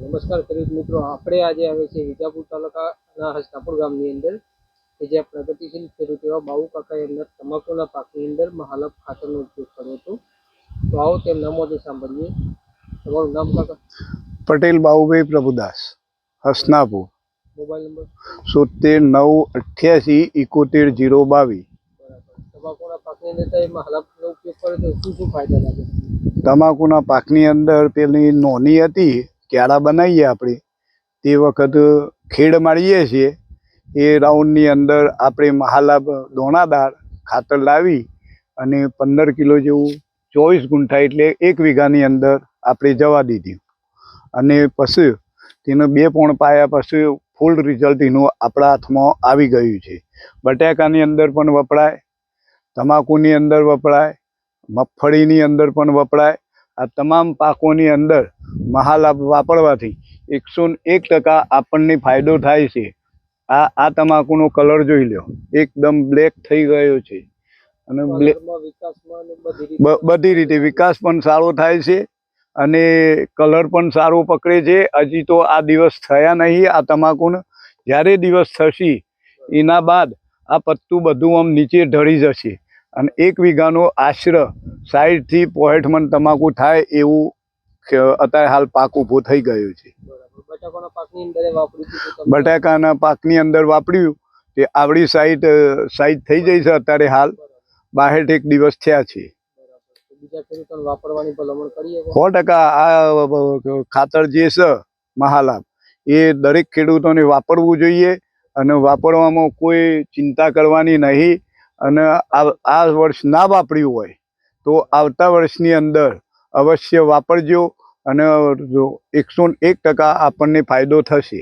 નમસ્કાર ખેડૂત મિત્રો. આપણે આજે આવે છે વિજાપુર તાલુકાના હસ્તાપુર ગામની અંદર કે જ્યાં પ્રગતિશીલ ખેડૂત એવા બાબુ કાકાએ અંદર તમાકુના પાકની અંદર મહાલપ ખાતરનો ઉપયોગ કર્યો હતો. તો આવો તેમના મોઢે સાંભળીએ. તમારું નામ કાકા? પટેલ બાબુભાઈ પ્રભુદાસ હસનાપુર. Mobile number? સોતેર નવ અઠ્યાસી એકોતેર જીરો બાવીસ. બરાબર. તમાકુના પાકની અંદર તમે મહાલપનો ઉપયોગ કર્યો તો શું શું ફાયદા લાગે? તમાકુના પાકની અંદર પેલી નોની હતી ક્યારા બનાવીએ આપણે. તે વખત ખેડ મારીએ છીએ. એ રાઉન્ડની અંદર આપણે મહાલાભ દોણાદાર ખાતર લાવી અને પંદર કિલો જેવું ચોવીસ ગુંઠા એટલે એક વીઘાની અંદર આપણે જવા દીધી. અને પછી તેનો બે પોણ પાયા પછી ફૂલ રિઝલ્ટ એનું આપણા હાથમાં આવી ગયું છે. બટાકાની અંદર પણ વપરાય, તમાકુની અંદર વપરાય, મગફળીની અંદર પણ વપરાય આ તમામ પાકોની અંદર મહાલાભ વાપરવાથી એકસો એક ટકા આપણને ફાયદો થાય છે. આ આ તમાકુનો કલર જોઈ લો એકદમ બ્લેક થઈ ગયો છે. અને બધી રીતે. બધી રીતે વિકાસ પણ સારો થાય છે અને કલર પણ સારો પકડે છે. હજી તો આ દિવસ થયા નહીં આ તમાકુને. જ્યારે દિવસ થશે એના બાદ આ પત્તું બધું આમ નીચે ઢળી જશે. અને એક વીઘાનો આશરે સાઈઠથી પોઈન્ટ મન તમાકુ થાય એવું અત્યારે હાલ પાક ઊભો થઈ ગયું છે. બટાકાના પાકની અંદર વાપર્યું તો આવડી સાઈડ સાઈડ થઈ જાય છે અત્યારે હાલ. બાહેઠ એક દિવસ થયા છે. સો ટકા આ ખાતર જે છે મહાલાભ એ દરેક ખેડૂતોને વાપરવું જોઈએ અને વાપરવામાં કોઈ ચિંતા કરવાની નહીં અને આ આ વર્ષ ના વાપર્યું હોય તો આવતા વર્ષની અંદર અવશ્ય વાપરજો અને એકસો એક ટકા આપણને ફાયદો થશે.